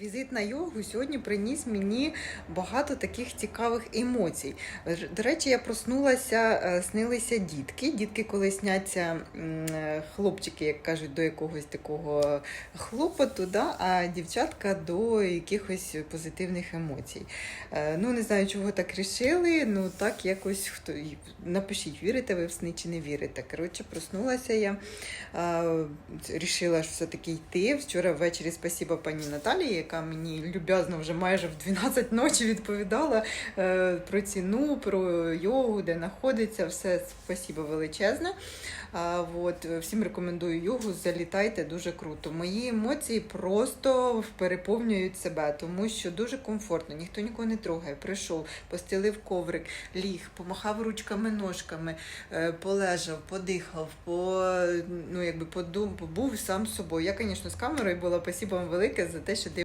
Візит на йогу сьогодні приніс мені багато таких цікавих емоцій. До речі, я проснулася, е, снилися дітки. Дітки, коли сняться е, хлопчики, як кажуть, до якогось такого хлопоту, да? а дівчатка до якихось позитивних емоцій. Е, Ну, не знаю, чого так рішили. Ну так якось хто напишіть, вірите ви в сни чи не вірите. Коротше, проснулася я. Е, Рішила все-таки йти. Вчора ввечері спасіба пані Наталії, яка мені люб'язно вже майже в 12 ночі відповідала е, про ціну, про йогу, де знаходиться. Все спасіба величезне. От, всім рекомендую йогу, залітайте дуже круто. Мої емоції просто переповнюють себе, тому що дуже комфортно, ніхто нікого не трогає. Прийшов, постелив коврик, ліг, помахав ручками, ножками, е, полежав, подихав, по, ну, якби подум, побув сам собою. Я, звісно, з камерою була, спасибо велике за те, що